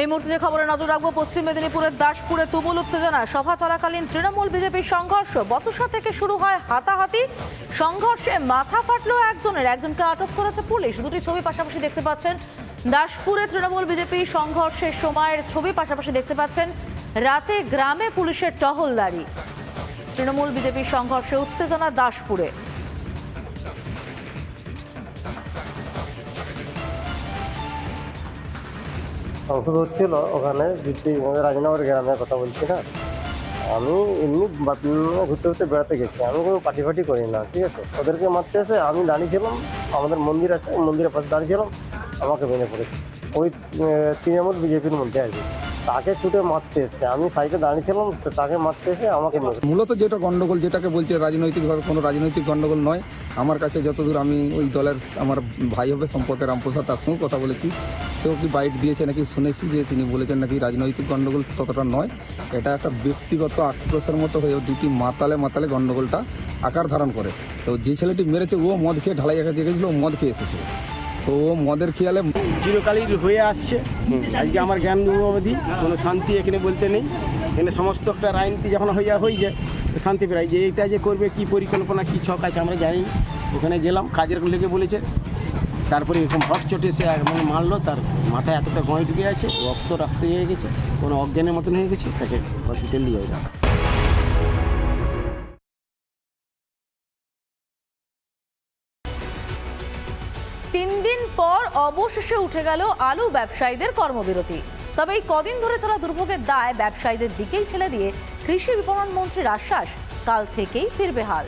এই মুহূর্তে যে খবরে নজর রাখব, পশ্চিম মেদিনীপুরের দাসপুরে তুমুল উত্তেজনা। সভা চলাকালীন তৃণমূল বিজেপির সংঘর্ষ। বতসা থেকে শুরু হয় হাতাহাতি। সংঘর্ষে মাথা ফাটলো একজনের। একজনকে আটক করেছে পুলিশ। দুটি ছবি পাশাপাশি দেখতে পাচ্ছেন দাসপুরে তৃণমূল বিজেপি সংঘর্ষের সময়ের ছবি পাশাপাশি দেখতে পাচ্ছেন রাতে গ্রামে পুলিশের টহলদারি। তৃণমূল বিজেপির সংঘর্ষে উত্তেজনা দাসপুরে। সংসদ হচ্ছিল ওখানে রাজনগর গ্রামের কথা বলছি না। আমি এমনি ঘুরতে ঘুরতে বেড়াতে গেছি। আমি কোনো পার্টি ফাটি করি না, ঠিক আছে? ওদেরকে মারতে এসে আমি দাঁড়িয়েছিলাম আমাদের মন্দির আছে, মন্দিরের পাশে দাঁড়িয়েছিলাম আমাকে মেনে পড়েছে ওই তৃণমূল বিজেপির মধ্যে আর কি। তাকে ছুটে মারতে এসছে। আমি সাইডে দাঁড়িয়েছিলাম তাকে মারতে এসে আমাকে মূলত যেটা গন্ডগোল যেটাকে বলছে রাজনৈতিকভাবে কোনো রাজনৈতিক গন্ডগোল নয়। আমার কাছে যতদূর আমি ওই দলের, আমার ভাই হবে সম্পদের রামপ্রসাদ তার সঙ্গে কথা বলেছি। সেও কি বাইট দিয়েছে নাকি শুনেছি যে তিনি বলেছেন নাকি রাজনৈতিক গণ্ডগোল ততটা নয়। এটা একটা ব্যক্তিগত আক্রোশের মতো হয়ে দুটি মাতালে মাতালে গণ্ডগোলটা আকার ধারণ করে। তো যে ছেলেটি মেরেছে, ও মদ খেয়ে ঢালাই একা গেছিল, ও মদ খেয়ে এসেছে। তো ও মদের খেয়ালে চিরকালই হয়ে আসছে। আজকে আমার জ্ঞান অবধি কোনো শান্তি এখানে বলতে নেই। এখানে সমস্ত একটা রাজনীতি যখন হয়ে যায় হয়ে যায় শান্তি প্রায় যে এটা যে করবে, কি পরিকল্পনা, কি ছক আছে আমরা জানি। ওখানে গেলাম, কাজের লেগে বলেছে। তারপরে এরকম হট চটে সে মানে মারলো, তার মাথায় এতটা গঁয় ঢুকে আছে রক্ত রক্ত হয়ে গেছে, কোনো অজ্ঞানের মতন হয়ে গেছে, তাকে হসপিটাল নিয়ে যাওয়া তিন দিন পর অবশেষে উঠে গেল আলু ব্যবসায়ীদের কর্মবিরতি। তবে এই কদিন ধরে চলা দুর্ভোগের দায় ব্যবসায়ীদের দিকেই ঠেলে দিয়ে কৃষি বিপণন মন্ত্রীর আশ্বাস, কাল থেকেই ফিরবে হাল।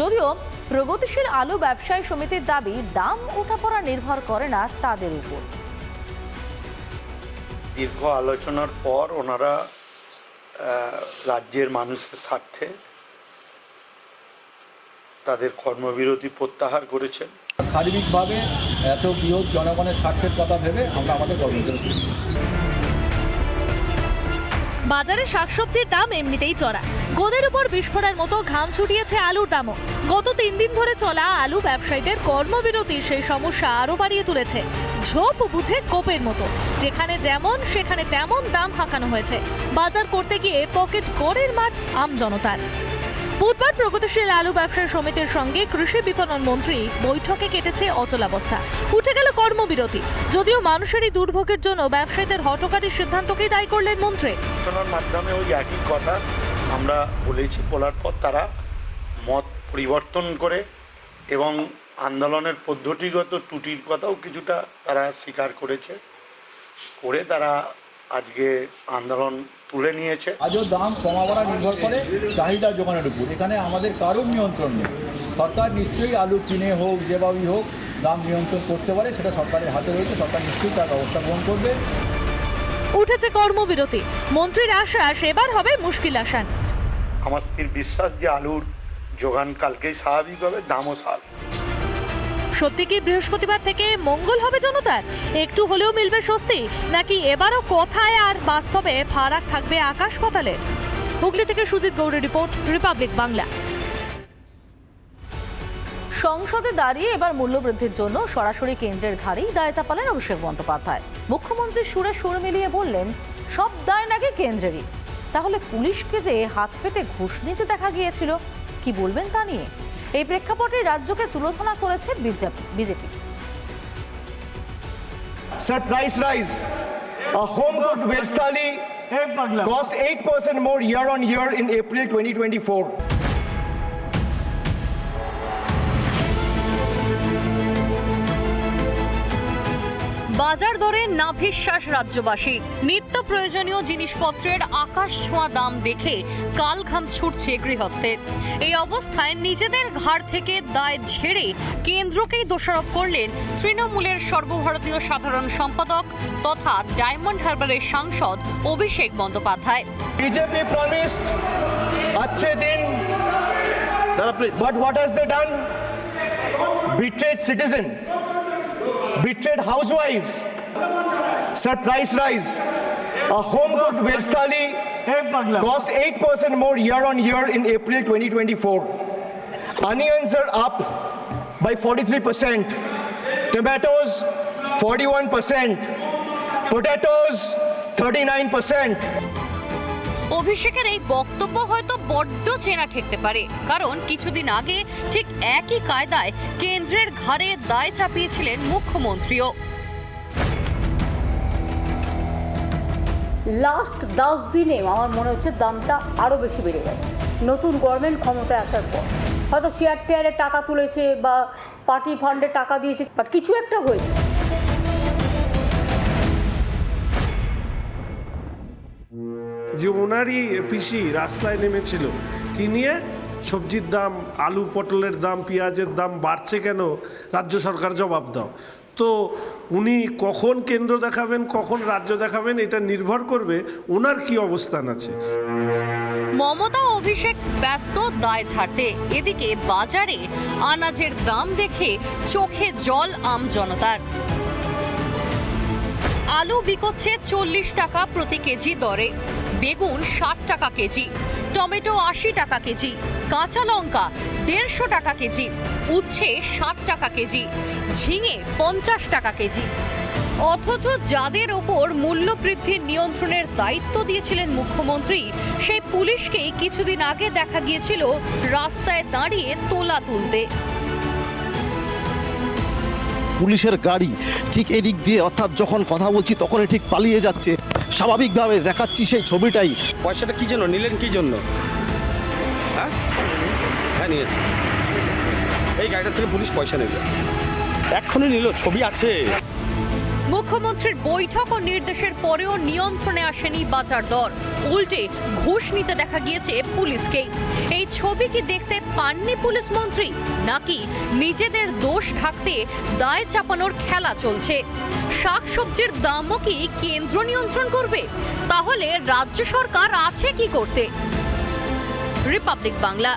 যদিও প্রগতিশীল আলু ব্যবসায়ী সমিতির দাবি দাম ওঠাপড়া নির্ভর করে না তাদের উপর। দীর্ঘ আলোচনার পর ওনারা রাজ্যের মানুষের স্বার্থে তাদের কর্মবিরতি প্রত্যাহার করেছেন। সার্বিকভাবে এত বৃহৎ জনগণের স্বার্থের কথা ভেবে আমরা আমাদের কর্মসূচি বাজারে শাকসবজির দাম এমনিতেই চড়া। গোদের উপর বিস্ফোরণের মতো ঘাম ছুটিয়েছে আলুর দামও। গত তিন দিন ধরে চলা আলু ব্যবসায়ীদের কর্মবিরতি সেই সমস্যা আরও বাড়িয়ে তুলেছে। ঝোপ বুঝে কোপের মতো। যেখানে যেমন, সেখানে তেমন দাম হাঁকানো হয়েছে। বাজার করতে গিয়ে পকেট গড়ের মাঠ আম জনতার বুধবার প্রগতিশীল আলু ব্যবসায়ী সমিতির সঙ্গে কৃষি বিপণন মন্ত্রী বৈঠকে কেটেছে অচলাবস্থা উঠে গেল কর্মবিরতি। যদিও মানুষেরই দুর্ভোগের জন্য ব্যবসায়ীদের হটকারী সিদ্ধান্তকেই দায়ী করলেন মন্ত্রী। মাধ্যমে ওই একই কথা আমরা বলেছি বলার পর তারা মত পরিবর্তন করে এবং আন্দোলনের পদ্ধতিগত ত্রুটির কথাও কিছুটা তারা স্বীকার করেছে। করে তারা আজকে আন্দোলন তুলে নিয়েছে। আজও দাম কমাবাড়া নির্ভর করে চাহিদা যোগানের উপর। এখানে আমাদের কারোর নিয়ন্ত্রণ নেই। সরকার নিশ্চয়ই আলু কিনে হোক যেভাবেই হোক দাম নিয়ন্ত্রণ করতে পারে সেটা সরকারের হাতে রয়েছে। সরকার নিশ্চয়ই তার ব্যবস্থা গ্রহণ করবে। উঠেছে কর্মবিরতি। মন্ত্রীর আশ্বাস এবার হবে মুশকিল আসান। আমার স্থির বিশ্বাস যে আলুর যোগান কালকেই স্বাভাবিক হবে দামও স্বাভাবিক। সত্যি কি বৃহস্পতিবার থেকে মঙ্গল হবে জনতার? একটু হলেও মিলবে স্বস্তি, নাকি এবারও কথায় আর বাস্তবে ফারাক থাকবে আকাশ পাতালে? হুগলি থেকে সুজিত গৌড়ের রিপোর্ট, রিপাবলিক বাংলা। সংসদে দাঁড়িয়ে এবার মূল্যবৃদ্ধির জন্য সরাসরি কেন্দ্রের ঘাড়েই দায় চাপালেন অভিষেক বন্দ্যোপাধ্যায়। মুখ্যমন্ত্রী সুরে সুর মিলিয়ে বললেন, সব দায় নাকি কেন্দ্রেরই। তাহলে পুলিশকে যে হাত পেতে ঘুষ নিতে দেখা গিয়েছিল, কি বলবেন তা নিয়ে? এই প্রেক্ষাপটে রাজ্যকে তুলোধনা করেছে BJP Sir, price rise. A home cooked veg thali costs 8% more year on year in April 2024. বাজার দরে নাভিশ্বাস রাজ্যবাসীর নিত্য প্রয়োজনীয় জিনিসপত্রের আকাশ ছোঁয়া দাম দেখে কাল ঘাম ছুটছে গৃহস্থের এই অবস্থায় নিজেদের ঘাড় থেকে দায় ঝেড়ে কেন্দ্রকেই দোষারোপ করলেন তৃণমূলের সর্বভারতীয় সাধারণ সম্পাদক তথা ডায়মন্ড হারবারের সাংসদ Abhishek Bandyopadhyay BJP promised achhe din. But what has they done? Betrayed citizen. Betrayed housewives. Sir, price rise. A home cooked veg thali costs 8% more year on year in April 2024. Onions are up by 43%. Tomatoes, 41%. Potatoes, 39%. অভিষেকের এই বক্তব্য হয়তো বড্ড চেনা ঠেকতে পারে। কারণ কিছুদিন আগে ঠিক একই কায়দায় কেন্দ্রের ঘাড়ে দায় চাপিয়েছিলেন মুখ্যমন্ত্রীও। লাস্ট দশ দিনে আমার মনে হচ্ছে দামটা আরও বেশি বেড়ে গেছে। নতুন গভর্নমেন্ট ক্ষমতায় আসার পর। হয়তো শেয়ার টেয়ারে টাকা তুলেছে বা পার্টি ফান্ডে টাকা দিয়েছে বাট কিছু একটা হয়েছে। যে ওনারই পিসি রাস্তায় নেমেছিল। কি নিয়ে? সবজির দাম, আলু পটলের দাম, পেঁয়াজের দাম বাড়ছে কেন? রাজ্য সরকার জবাব দাও। তো উনি কখন কেন্দ্র দেখাবেন, কখন রাজ্য দেখাবেন, এটা নির্ভর করবে ওনার কি অবস্থান আছে। মমতা অভিষেক ব্যস্ত দায় ছাড়তে। এদিকে বাজারে আনাজের দাম দেখে চোখে জল আম জনতার। আলু বিকোচ্ছে চল্লিশ টাকা প্রতি কেজি দরে। বেগুন ষাট টাকা কেজি, টমেটো আশি টাকা কেজি, কাঁচা লঙ্কা দেড়শো টাকা কেজি, উচ্ছে ষাট টাকা কেজি, ঝিঙে পঞ্চাশ টাকা কেজি। অথচ যাদের ওপর মূল্যবৃদ্ধির নিয়ন্ত্রণের দায়িত্ব দিয়েছিলেন মুখ্যমন্ত্রী, সেই পুলিশকেই কিছুদিন আগে দেখা গিয়েছিল রাস্তায় দাঁড়িয়ে তোলা তুলতে। পুলিশের গাড়ি। ঠিক এদিক দিয়ে অর্থাৎ যখন কথা বলছি তখনই ঠিক পালিয়ে যাচ্ছে। স্বাভাবিকভাবে দেখাচ্ছি সেই ছবিটাই। পয়সাটা কী জন্য? নিলেন কী জন্য? হ্যাঁ? হ্যাঁ নিয়েছি। এই গাড়িটার থেকে পুলিশ পয়সা নেবে। এক্ষুনি নিল, ছবি আছে। মুখ্যমন্ত্রীর বৈঠক ও নির্দেশের পরেও নিয়ন্ত্রণে আসেনি বাজার দর। উল্টে ঘুষ নিতে দেখা গিয়েছে পুলিশকে। এই ছবি কি দেখতে পাননি পুলিশ মন্ত্রী, নাকি নিজেদের দোষ ঢাকতে দায় চাপানোর খেলা চলছে? শাকসবজির দামও কি কেন্দ্র নিয়ন্ত্রণ করবে? তাহলে রাজ্য সরকার আছে কি করতে? রিপাবলিক বাংলা।